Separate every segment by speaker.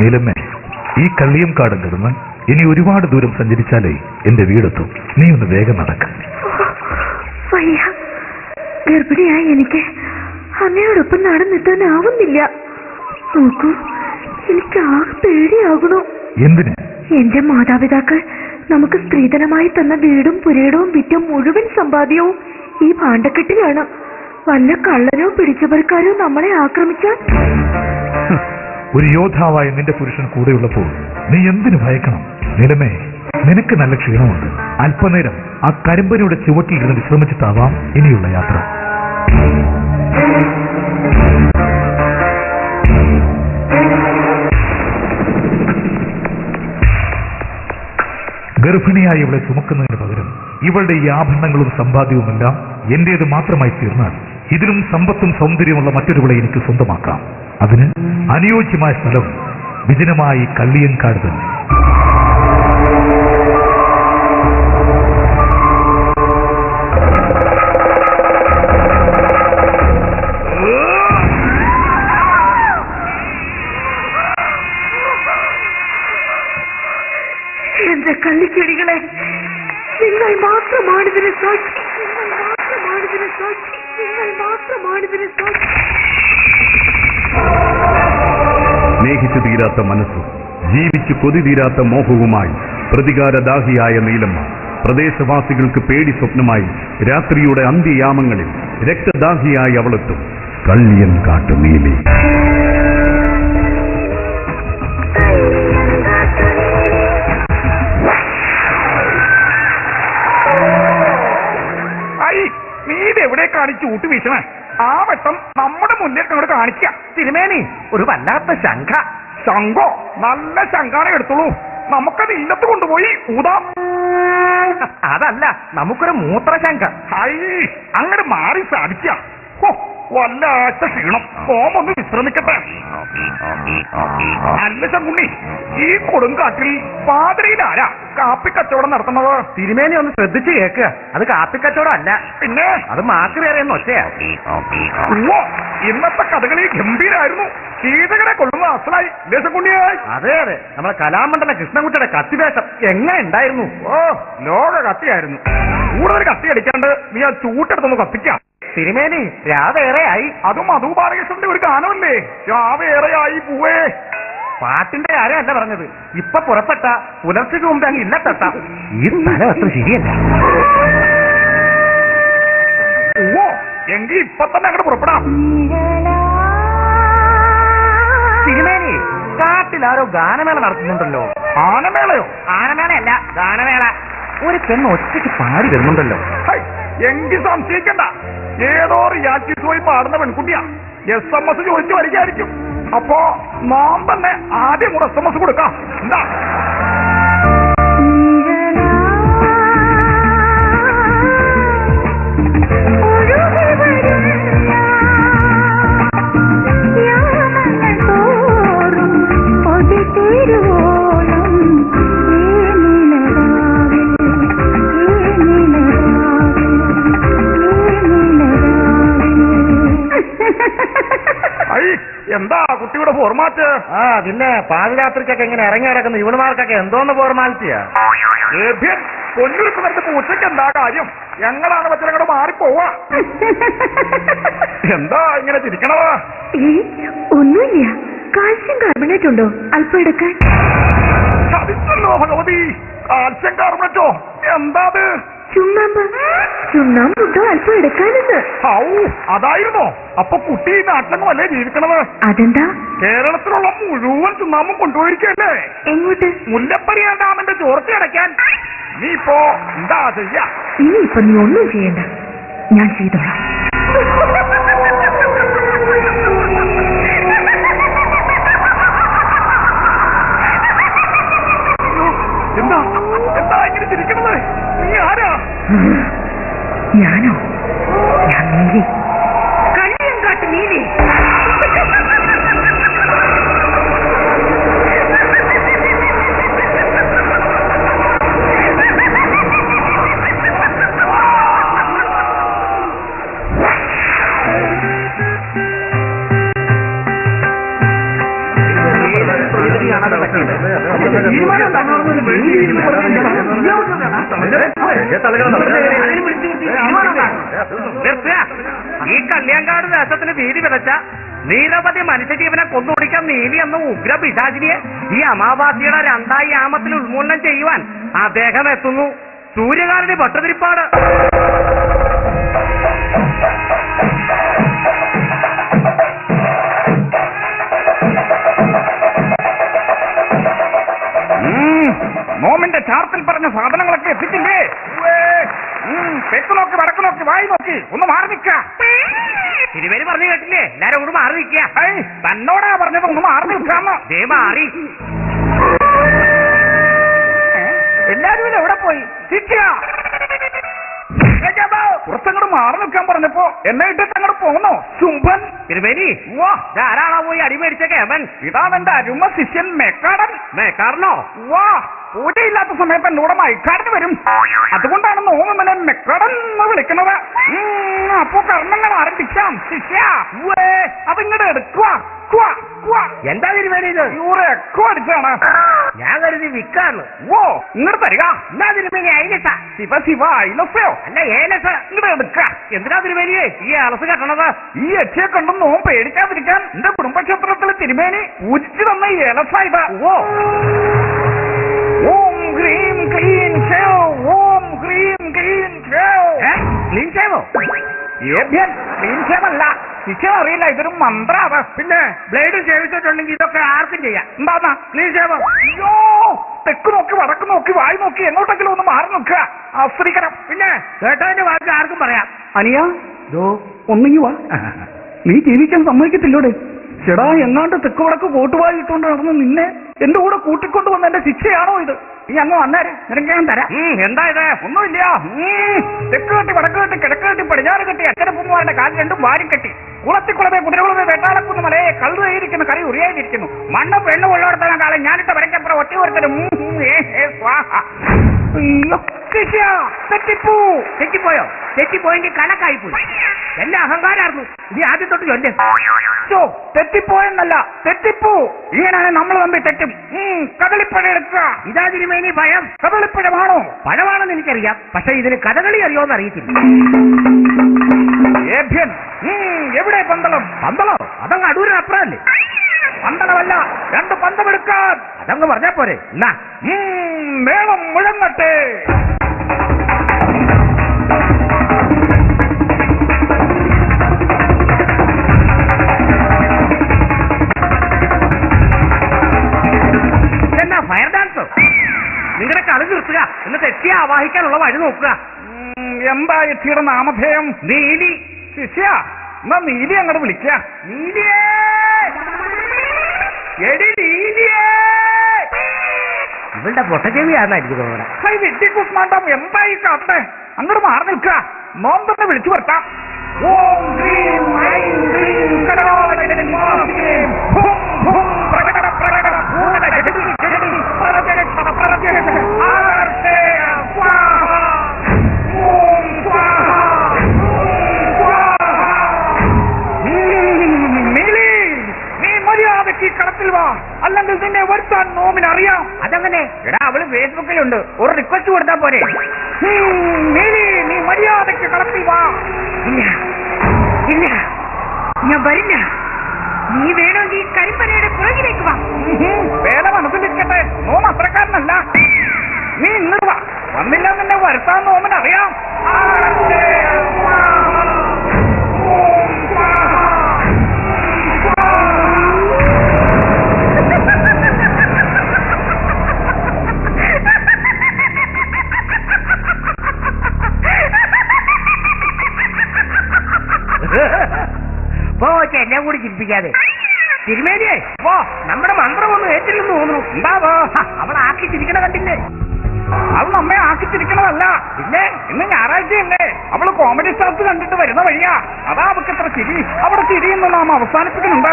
Speaker 1: നീലമ്മേ ഈ കള്ളിയം കാടും കിടന്ന് ഇനി ഒരുപാട് ദൂരം സഞ്ചരിച്ചാലേ എന്റെ വീടെത്തും. നീ ഒന്ന് വേഗം നടക്ക.
Speaker 2: വയ്യ. ഗർഭിണിയായി എനിക്ക് അമ്മയോടൊപ്പം നടന്നെത്താനാവുന്നില്ല. നോക്കൂ എനിക്ക് ആകെ പേടിയാകണു
Speaker 1: എന്തിന്?
Speaker 2: എന്റെ മാതാപിതാക്കൾ നമുക്ക് സ്ത്രീധനമായി തന്ന വീടും പുരയിടവും വിറ്റ മുഴുവൻ സമ്പാദ്യവും ഈ പാണ്ടക്കെട്ടിലാണ് വല്ല കള്ളനോ പിടിച്ചവർക്കാരോ നമ്മളെ ആക്രമിച്ചാൽ
Speaker 1: ഒരു യോദ്ധാവായ നിന്റെ പുരുഷൻ കൂടെയുള്ളപ്പോൾ നീ എന്തിനു ഭയക്കണം? നിലമേ നിനക്ക് നല്ല ക്ഷീണമുണ്ട്. അല്പനേരം ആ കരിമ്പനയുടെ ചുവട്ടിൽ ഇരുന്ന് വിശ്രമിച്ചിട്ടാവാം ഇനിയുള്ള യാത്ര. ഗർഭിണിയായി ഇവളെ ചുമക്കുന്നതിന് പകരം ഇവളുടെ ഈ ആഭരണങ്ങളും സമ്പാദ്യവുമെല്ലാം എന്റേത് മാത്രമായി തീർന്നാൽ ഇതിലും സമ്പത്തും സൗന്ദര്യമുള്ള മറ്റൊരുവളെ എനിക്ക് സ്വന്തമാക്കാം. അതിന് അനുയോജ്യമായ സ്ഥലം വിജനമായി കള്ളിയൻകാട് തന്നെ.
Speaker 3: തീരാത്ത മനസ്സും ജീവിച്ചു കൊതി തീരാത്ത മോഹവുമായി പ്രതികാരദാഹിയായ നീലമ്മ പ്രദേശവാസികൾക്ക് പേടി സ്വപ്നമായി രാത്രിയുടെ അന്ത്യയാമങ്ങളിൽ രക്തദാഹിയായി അവളെത്തും. കള്ളിയൻ കാട്ടു നീലി.
Speaker 4: എവിടെ കാണിച്ചു ഊട്ടി ആ വട്ടം നമ്മുടെ മുന്നിൽ അങ്ങോട്ട് കാണിക്ക. തിരുമേനി ഒരു വല്ലാത്ത ശംഖ. ശംഖോ. നല്ല ശംഖാനെ എടുത്തോളൂ നമുക്കത് ഇന്നത്ത് കൊണ്ടുപോയി ഊതാം. അതല്ല നമുക്കൊരു മൂത്രശങ്ക ഐ അങ്ങോട്ട് മാറി സാധിക്കാം. ഹോ, വല്ലാത്ത ക്ഷീണം. ഓമൊന്ന് വിശ്രമിക്കട്ടെ. അല്ല ചങ്കുണ്ണി ഈ കൊടുങ്കാട്ടിൽ പാതിരയിലാരാ കാപ്പി കച്ചവടം നടത്തുന്നത്?
Speaker 5: തിരുമേനി ഒന്ന് ശ്രദ്ധിച്ചു കേക്ക് അത് കാപ്പിക്കച്ചവടം അല്ല.
Speaker 4: പിന്നെ?
Speaker 5: അത് മാക്ക് കയറിയെന്ന് ഒച്ചയാ
Speaker 4: ഉവ്വ, ഇന്നത്തെ കഥകളി ഗംഭീരായിരുന്നു. ചീതകളെ കൊള്ളുന്ന അസലായി. ദേശക്കുണ്ണിയായി
Speaker 5: അതെ അതെ. നമ്മളെ കലാമണ്ഡല കൃഷ്ണൻകുട്ടിയുടെ കത്തിവേഷം എങ്ങനെ ഉണ്ടായിരുന്നു?
Speaker 4: ഓ ലോക കത്തിയായിരുന്നു. കൂടുതൽ കത്തി അടിക്കാണ്ട് നീ ആ ചൂട്ടെടുത്തൊന്ന് കത്തിക്കാം.
Speaker 5: തിരുമേനി രാവേറെയായി.
Speaker 4: അതും മധു ബാലകൃഷ്ണന്റെ ഒരു ഗാനമല്ലേ? രാവേറെയായി പൂവേ.
Speaker 5: പാട്ടിന്റെ കാര്യമല്ല പറഞ്ഞത്. ഇപ്പൊ പുറപ്പെട്ട പുലർച്ചയ്ക്ക് മുമ്പ് അങ്ങ് ഇല്ല തട്ട ഈ സ്ഥലം അത്ര ശരിയല്ല.
Speaker 4: ഓ എങ്കിൽ ഇപ്പൊ തന്നെ അങ്ങോട്ട് പുറപ്പെടാം.
Speaker 5: തിരുമേനി കാട്ടിൽ ആരോ ഗാനമേള നടത്തുന്നുണ്ടല്ലോ.
Speaker 4: ആനമേളയോ
Speaker 5: ആനമേളയല്ല ഗാനമേള. ഒരു പെണ്ണ് ഒറ്റയ്ക്ക് പാടി വരുന്നുണ്ടല്ലോ.
Speaker 4: ഹൈ, എങ്കിൽ സംശയിക്കണ്ട. ഏതോ റിയാലിറ്റി ഷോയിൽ പാടുന്ന പെൺകുട്ടിയാ. എസ് എം എസ് ചോദിച്ചു വരികയായിരിക്കും. അപ്പോ നാം തന്നെ ആദ്യം കൂടെ എസ് എം എസ് കൊടുക്കാം എന്താ ഐ ഫോർമാറ്റ്
Speaker 5: ആ പിന്നെ പാതിരാത്രിക്കൊക്കെ ഇങ്ങനെ ഇറങ്ങി കിടക്കുന്ന ഇവളുമാർക്കൊക്കെ എന്തോന്ന് ഫോർമാലിറ്റിയാ
Speaker 4: ഏഭ്യൻ നടത്തിപ്പോ പൂച്ചയ്ക്ക് എന്താ കാര്യം? ഞങ്ങളാണ് പച്ചരങ്ങോട് മാറിപ്പോവാ. എന്താ ഇങ്ങനെ
Speaker 2: ചിരിക്കണവാ ഒന്നുമില്ല. കാൽസ്യം കാർബണേറ്റ് ഉണ്ടോ? അല്പം എടുക്കാൻ.
Speaker 4: ഭഗവതി. കാൽസ്യം കാർബണേറ്റോ? എന്താ
Speaker 2: ചുണ്ണാമ്പ്. അല്പം
Speaker 4: ഔ അതായിരുന്നോ? അപ്പൊ കുട്ടി ഈ നാട്ടിലൊന്നും അല്ലേ ജീവിക്കണത്?
Speaker 2: അതെന്താ?
Speaker 4: കേരളത്തിലുള്ള മുഴുവൻ ചുണ്ണാമ്പും കൊണ്ടുപോയിരിക്കല്ലേ?
Speaker 2: എങ്ങോട്ട്?
Speaker 4: മുല്ലപ്പരിയാർ ഡാമിന്റെ ചോർച്ച അടയ്ക്കാൻ. നീ ഇപ്പോ എന്താ ചെയ്യാ?
Speaker 2: ഇപ്പൊ നീ ഒന്നും ചെയ്യണ്ട. ഞാൻ ചെയ്തോളാം.
Speaker 4: ചിരിക്കണത് നീ ആരാ?
Speaker 2: ഞാനോ? ഞാൻ
Speaker 5: ഈ കല്യാങ്കാട് ദേശത്തിന് ഭീതി വിതച്ച നിരവധി മനുഷ്യജീവനെ കൊന്നുപിടിക്കാൻ നീലി എന്ന ഉഗ്ര പിശാചിനിയെ ഈ അമാവാസിയുടെ രണ്ടായി ആമത്തിൽ ഉന്മൂലനം ചെയ്യുവാൻ അദ്ദേഹം എത്തുന്നു. സൂര്യകാരന്റെ ഭട്ടതിരിപ്പാട്.
Speaker 4: നോമിന്റെ ചാർത്തിൽ പറഞ്ഞ സാധനങ്ങളൊക്കെ എത്തിച്ചില്ലേ? തെക്ക് നോക്കി വടക്ക് നോക്കി വായി നോക്കി. ഒന്ന് മാറി നിൽക്ക.
Speaker 5: തിരുവേലി പറഞ്ഞു കേട്ടില്ലേ? എല്ലാരും ഒന്ന് മാറി നിൽക്കുക.
Speaker 4: തന്നോടാ പറഞ്ഞത് ഒന്ന് മാറി നിൽക്കാന്ന്.
Speaker 5: ദേ മാറി.
Speaker 4: എല്ലാരും ഇവിടെ എവിടെ പോയി? ശിക്ഷ പുറത്തങ്ങോട്ട് മാറി നിൽക്കാൻ പറഞ്ഞപ്പോ എന്നെ ഇട്ടിട്ട് അങ്ങോട്ട് പോന്നോ? ശുംഭൻ
Speaker 5: തിരുമേനി
Speaker 4: വാ.
Speaker 5: ധാരാളാ പോയി അടിമേടിച്ച കേവൻ
Speaker 4: ഇതാണ് എന്റെ അരുമ ശിഷ്യൻ മേക്കാടൻ.
Speaker 5: മേക്കാടനോ?
Speaker 4: വാ. പൂജയില്ലാത്ത സമയത്ത് എന്നോട് മയക്കാടിന് വരും. അതുകൊണ്ടാണ് നോമനെ മെക്കാടൻ എന്ന് വിളിക്കുന്നത്. അപ്പോ കർമ്മങ്ങൾ ആരംഭിക്കാം. ശിഷ്യ. അതിങ്ങടെ എടുക്കുക.
Speaker 5: എന്താ തിരുമേനി ഇത്?
Speaker 4: അടിച്ചാണ്
Speaker 5: ഞാൻ കരുതി വിക്കാണ്
Speaker 4: ഓ ഇങ്ങോട്ട് തരിക
Speaker 5: എന്നാ തിരുമേനി അയിലസ?
Speaker 4: ശിവ ശിവ ഇലസയോ
Speaker 5: അല്ല ഏലസ.
Speaker 4: ഇങ്ങോട്ട് എടുക്ക
Speaker 5: എന്തിനാ തിരുമേനിയെ? ഈ അലസ് കെട്ടണത്?
Speaker 4: ഈ യക്ഷയെ കണ്ടും നോം പേടിക്കാതിരിക്കാൻ എന്റെ കുടുംബക്ഷേത്രത്തിലെ തിരുമേനി പൂജിച്ചു തന്ന ഈ ഏലസ ഇത്.
Speaker 5: ഓ
Speaker 4: ഓം ഹ്രീം ക്ലീൻ ക്ഷയോ. ഓം ഹ്രീം ക്ലീൻ ക്ഷയോ.
Speaker 5: നിഞ്ചേവോ
Speaker 4: ഏഭ്യൻ ക്ലീൻഷേമല്ല ശിക്ഷ അറിയില്ല ഇതൊരു മന്ത്രാണ്
Speaker 5: പിന്നെ ബ്ലേഡ് സേവിച്ചിട്ടുണ്ടെങ്കിൽ ഇതൊക്കെ ആർക്കും ചെയ്യാം.
Speaker 4: എന്താന്നാ?
Speaker 5: ചെയ്യാം
Speaker 4: അയ്യോ തെക്ക് നോക്കി വടക്ക് നോക്കി വായി നോക്കി എങ്ങോട്ടെങ്കിലും ഒന്ന് മാറി നിൽക്കുക. ആസ്വദിക്കണം.
Speaker 5: പിന്നെ കേട്ടതിന്റെ വാക്ക് ആർക്കും പറയാം.
Speaker 4: അനിയ ഒന്നെങ്കി വാ. നീ ജീവിക്കാൻ സമ്മതിക്കത്തില്ലോടെ? ചേടാ എങ്ങാണ്ട് തെക്ക് വടക്ക് കോട്ടുവായി ഇട്ടുകൊണ്ട് നടന്ന് നിന്നെ എന്റെ കൂടെ കൂട്ടിക്കൊണ്ട് വന്ന എന്റെ ശിക്ഷയാണോ ഇത്? നീ അങ്ങ് വന്നേരെ നിനക്ക് ഞാൻ തരാം.
Speaker 5: എന്താ ഇത്?
Speaker 4: ഒന്നുമില്ല. തെക്ക് കെട്ടി വടക്ക് കെട്ടി കിഴക്ക് കെട്ടി പടിഞ്ഞാറ് കെട്ടി അച്ഛനപ്പുമാരുടെ കാൽ രണ്ടും വാരി കെട്ടി കുളത്തിക്കുളമേ കുതിരകുളത്തെ വേട്ടാളക്കുന്ന മലയെ കള്ളുകയിരിക്കുന്ന കറി ഉറിയായിരിക്കുന്നു മണ്ണ് പെണ്ണ് കൊള്ളോടത്തന കാലം ഞാനിട്ട് വരയ്ക്കപ്പുറം ഒറ്റ ഒരുത്തരും. തെറ്റിപ്പോ.
Speaker 5: തെറ്റിപ്പോയോ? തെറ്റിപ്പോയെങ്കിൽ കണക്കായി പോയി എന്റെ അഹങ്കാരായിരുന്നു. ഇനി ആദ്യം തൊട്ട് ചൊല്ലേ
Speaker 4: തെറ്റിപ്പോയെന്നല്ല തെറ്റിപ്പൂ. ഇങ്ങനെയാണ് നമ്മൾ തമ്മിൽ തെറ്റും. കഥളിപ്പഴ എടുക്കുക.
Speaker 5: ഇതാ ഭയം.
Speaker 4: കദളിപ്പഴമാണോ?
Speaker 5: പഴമാണെന്ന് എനിക്കറിയാം. പക്ഷെ ഇതിന് കഥകളി അറിയോന്ന് അറിയത്തില്ല.
Speaker 4: എവിടെ പന്തളം?
Speaker 5: പന്തളോ? അതങ്ങ് അടൂരിനപ്പുറമല്ലേ
Speaker 4: പന്തളമല്ല രണ്ട് പന്തമെടുക്കാൻ
Speaker 5: അതങ്ങ് പറഞ്ഞാ പോരെ. എന്നാ?
Speaker 4: മേളം മുഴങ്ങട്ടെ.
Speaker 5: ഫയർ ഡാൻസോ നിങ്ങളുടെ കളി നിർത്തുക. എന്നിട്ട് എത്തിയ ആവാഹിക്കാനുള്ള വഴി നോക്കുക.
Speaker 4: എന്താ എത്തിയുടെ നാമധേയം?
Speaker 5: നീലി
Speaker 4: ശിഷ്യ എന്നാ നീലി അങ്ങോട്ട് വിളിക്ക.
Speaker 5: നീലിയേ! എടി നീലിയേ! ഇവളുടെ പൊട്ടച്ചെവിയാണെന്ന് എനിക്ക്
Speaker 4: ഹൈ വിഡ്ഢി കുസ്മാണ്ടം എന്താ ഈ കാട്ടെ? അങ്ങോട്ട് മാറി നിൽക്ക. നോം തന്നെ വിളിച്ചു വരുത്താം. ഓം ഗ്രീൻ ഐം. ഹും
Speaker 5: ഫേസ്ബുക്കിലുണ്ട് ഒരു റിക്വസ്റ്റ് കൊടുത്താ പോരെ.
Speaker 4: നീ മര്യാദയ്ക്ക് കളത്തിൽ വാ.
Speaker 2: ഇല്ല. ഇല്ല. ഞാൻ വരില്ല. നീ വേണമെങ്കിൽ ഈ കരിമ്പനയുടെ പുറകിലേക്ക് വാ.
Speaker 4: വേല മനസ്സിലിരിക്കട്ടെ നോം അത്രക്കാരനല്ല. നീ ഇങ്ങോട്ട് വാ. വന്നില്ല നിന്നെ വരുത്താൻ നോമൻ അറിയാം.
Speaker 5: ചിരിപ്പിക്കാതെ തിരുമേനിയെ അപ്പോ നമ്മുടെ മന്ത്രം മന്ത്രമൊന്നും ഏറ്റില്ലെന്ന് തോന്നുന്നു.
Speaker 4: എന്താവോ
Speaker 5: അവളെ ആക്കിച്ചിരിക്കണ കണ്ടില്ലേ?
Speaker 4: അവൾ നമ്മെ ആക്കിച്ചിരിക്കണതല്ല. പിന്നെ ഇന്ന് ഞായറാഴ്ചയല്ലേ. അവൾ കോമഡി സ്റ്റാർസ് കണ്ടിട്ട് വരുന്ന വഴിയാ. അതാ അവൾക്ക് ഇത്ര ചിരി. അവിടെ ചിരിയെന്ന് നാം അവസാനിപ്പിക്കുന്നുണ്ട്.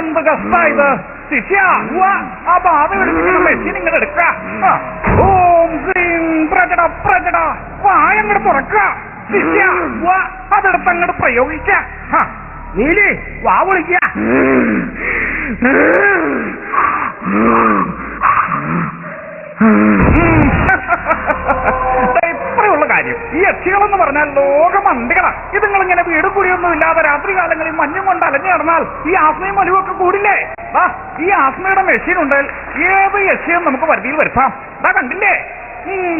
Speaker 4: എന്ത് കഷ്ട ഇത്. ശിഷ്യ ആ ബാധ പിടിപ്പിക്കുന്ന മെഷീൻ ഇങ്ങോട്ട് എടുക്ക ആ. ഓം ഹ്രീം പ്രജട പ്രജട വായങ്ങോട്ട് തുറക്ക ശിഷ്യ ഉവ്വ, അതെടുത്ത് അങ്ങോട്ട് പ്രയോഗിക്ക.
Speaker 5: നീലി വാ
Speaker 4: വിളിക്ക. ഇത്രയുള്ള കാര്യം. ഈ യക്ഷികളെന്ന് പറഞ്ഞാൽ ലോകമന്തികളാ ഇത് നിങ്ങൾ ഇങ്ങനെ വീട് കുടിയൊന്നും ഇല്ലാതെ രാത്രി കാലങ്ങളിൽ മഞ്ഞും കൊണ്ട് അലഞ്ഞു നടന്നാൽ ഈ ആസ്മയും മലുവൊക്കെ കൂടില്ലേ? ഈ ആസ്മയുടെ മെഷീൻ ഉണ്ടെങ്കിൽ ഏത് യക്ഷിയും നമുക്ക് വരുതിയിൽ വരുത്താം. അതാ കണ്ടില്ലേ?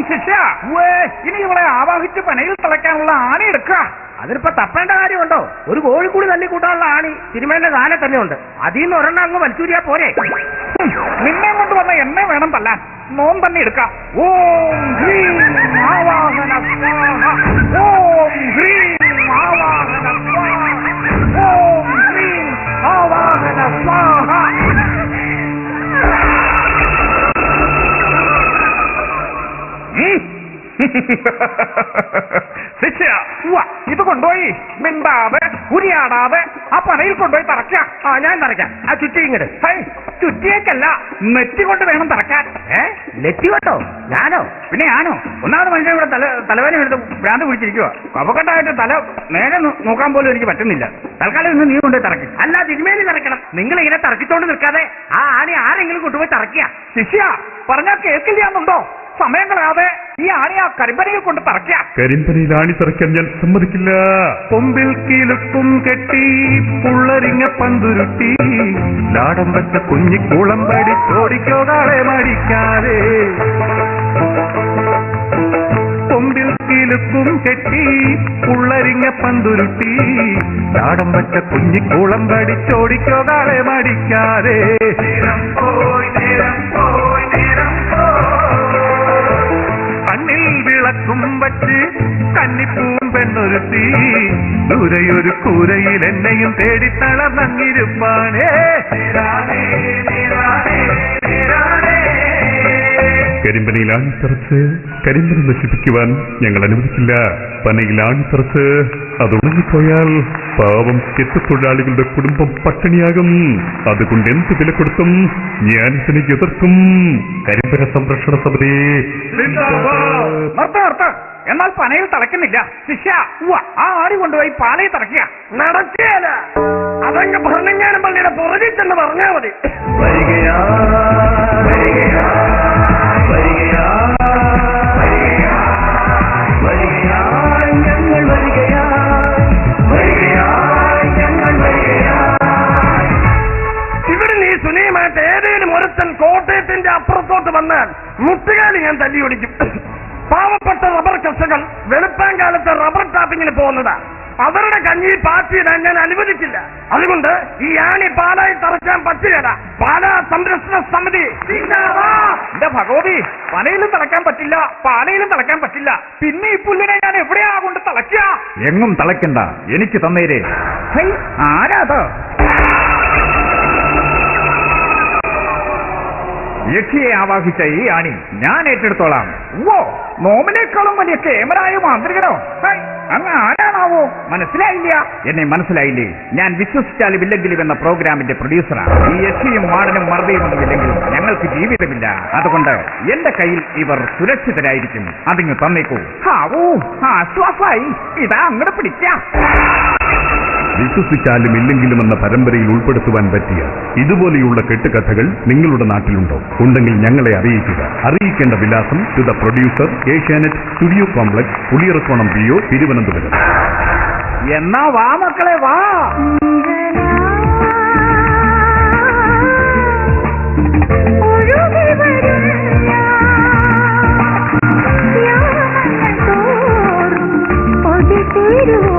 Speaker 4: ശിഷ്യ ഉവ്വേ, ഇനി ഇവളെ ആവാഹിച്ച് പനയിൽ തിളയ്ക്കാനുള്ള ആണി എടുക്ക
Speaker 5: അതിനിപ്പോ തപ്പേണ്ട കാര്യമുണ്ടോ? ഒരു കോഴിക്കൂടി തല്ലി കൂട്ടാനുള്ള ആണി തിരുമേന്റെ കാലെ തന്നെ ഉണ്ട് അതിൽ നിന്ന് ഒരെണ്ണം അങ്ങ് വലിച്ചൂരിയാ പോരെ.
Speaker 4: നിന്നെ കൊണ്ട് വന്ന എന്നെ വേണം തല്ലാൻ. നോം തന്നെ എടുക്കാം. ഓം ഹ്രീം ആവാഹന ഓം ഹ്രീം ആവാഹന ഓം ഹ്രീം ആവാഹന സ്വാഹ. ഇത് കൊണ്ടുപോയി. മിണ്ടാതെ ഉരിയാടാതെ ആ പനയിൽ കൊണ്ടുപോയി തറയ്ക്ക.
Speaker 5: ആ ഞാൻ തറയ്ക്കാം. ആ ചുറ്റി ഇങ്ങട്.
Speaker 4: ചുറ്റിയേക്കല്ല. നെറ്റി കൊണ്ട് വേണം തറക്കാൻ
Speaker 5: ഏ നെറ്റി കേട്ടോ ഞാനോ?
Speaker 4: പിന്നെ ഞാനോ? ഒന്നാമത് മനുഷ്യൻ ഇവിടെ തല തലവേന എടുത്ത് ഭ്രാന്ത് പിടിച്ചിരിക്കുക കപക്കെട്ടായിട്ട് തല നേരെ നോക്കാൻ പോലും എനിക്ക് പറ്റുന്നില്ല. തൽക്കാലം ഇന്ന് നീ കൊണ്ടുപോയി തറക്കി
Speaker 5: അല്ല തിരുമേനി തറക്കണം നിങ്ങൾ ഇങ്ങനെ തറക്കിച്ചോണ്ട് നിൽക്കാതെ ആ ആണി ആരെങ്കിലും കൊണ്ടുപോയി തറക്കിയ
Speaker 4: ശിഷ്യ പറഞ്ഞാൽ കേൾക്കില്ലാന്നുണ്ടോ സമയം കളയാതെ ഈ ആണി ആ കരിമ്പനയിൽ കൊണ്ട് തറക്കാം
Speaker 3: കരിമ്പനയിൽ ആണി തറയ്ക്കാൻ ഞാൻ സമ്മതിക്കില്ല.
Speaker 6: കൊമ്പിൽ കിലുക്കും കെട്ടി പുള്ളരിങ്ങ പന്തുരുട്ടി. ലാടം വെച്ച കുഞ്ഞിക്കുളം പടി കാളെ മടിക്കാതെ. കൊമ്പിൽ കിലുക്കും കെട്ടി പുള്ളരിങ്ങ പന്തുരുട്ടി. ലാടം വെച്ച കുഞ്ഞിക്കുളം പടിച്ചോടിക്കോ കാളെ മടിക്കാതെ. പോയി നേരം எனக்கும் வச்சு கன்னிப்பூம் பெண்ணொருத்தி. கூரையொரு கூரையில் என்னையும் தேடித்தளம் அங்கிருப்பானே
Speaker 3: കരിമ്പനയിൽ ആണിത്തറച്ച് കരിമ്പന നശിപ്പിക്കുവാൻ ഞങ്ങൾ അനുവദിക്കില്ല പനയിൽ ആണിത്തറച്ച് അത് ഉണങ്ങിപ്പോയാൽ പാവം ചെത്തുതൊഴിലാളികളുടെ കുടുംബം പട്ടിണിയാകും. അതുകൊണ്ട് എന്ത് വില കൊടുത്തും ഞാൻ ഇതിനെ എതിർക്കും. കരിമ്പന സംരക്ഷണ സമിതി
Speaker 4: എന്നാൽ പനയിൽ തളയ്ക്കുന്നില്ല. ശിഷ്യ ആ ആടി കൊണ്ടുപോയി പാലയിൽ തറക്കുക
Speaker 5: നടക്കുകയല്ല അതങ്ങ് ഭരണങ്ങാനും പള്ളിയുടെ പുറകിൽ തന്നെ പറഞ്ഞാൽ മതി.
Speaker 6: വരികയാ, വരികയാ,
Speaker 5: കോട്ടയത്തിന്റെ അപ്പുറത്തോട്ട് വന്നാൽ മുട്ടുകാലി ഞാൻ തല്ലി ഓടിക്കും പാവപ്പെട്ട റബ്ബർ കർഷകർ വെളുപ്പാൻ കാലത്ത് റബ്ബർ ടാപ്പിങ്ങിന് പോകുന്നതാ. അവരുടെ കഞ്ഞി പാറ്റിയിടാൻ ഞാൻ അനുവദിക്കില്ല. അതുകൊണ്ട് ഈ ആണി പാലായി തറക്കാൻ പറ്റുകയില്ല പാലാ സംരക്ഷണ സമിതി.
Speaker 4: എന്റെ ഭഗവതി പനയിലും തളയ്ക്കാൻ പറ്റില്ല പാലയിലും തളയ്ക്കാൻ പറ്റില്ല. പിന്നെ ഈ പുല്ലിനെ ഞാൻ എവിടെയാ കൊണ്ട് തളയ്ക്കുക
Speaker 1: എങ്ങും തളയ്ക്കണ്ട. എനിക്ക് തന്നേരേ.
Speaker 4: ഹൈ, യക്ഷിയെ ആവാഹിച്ച ഈ ആണി ഞാൻ ഏറ്റെടുത്തോളാം. ഓ നോമിനേക്കാളും വലിയ കേമരായ മാന്ത്രികനോ അങ്ങ് ആരാണാവോ? മനസ്സിലായില്ല. എന്നെ മനസ്സിലായില്ലേ? ഞാൻ വിശ്വസിച്ചാലും ഇല്ലെങ്കിലും എന്ന പ്രോഗ്രാമിന്റെ പ്രൊഡ്യൂസറാണ്. ഈ യക്ഷിയും മാടനും മറുതയും ഒന്നുമില്ലെങ്കിൽ ഞങ്ങൾക്ക് ജീവിതമില്ല. അതുകൊണ്ട് എന്റെ കയ്യിൽ ഇവർ സുരക്ഷിതരായിരിക്കും. അതിങ്ങ് തന്നേക്കൂ. ഹാവൂ ആശ്വാസായി. ഇതാ അങ്ങോട്ട് പിടിക്കാം.
Speaker 3: വിശ്വസിച്ചാലും ഇല്ലെങ്കിലും എന്ന പരമ്പരയിൽ ഉൾപ്പെടുത്തുവാൻ പറ്റിയ ഇതുപോലെയുള്ള കെട്ടുകഥകൾ നിങ്ങളുടെ നാട്ടിലുണ്ടോ? ഉണ്ടെങ്കിൽ ഞങ്ങളെ അറിയിക്കുക. അറിയിക്കേണ്ട വിലാസം to the producer Asianet studio complex Puliyarakonam P O Thiruvananthapuram.
Speaker 4: എന്നാ വാ മക്കളെ വാ.
Speaker 2: തിരുവ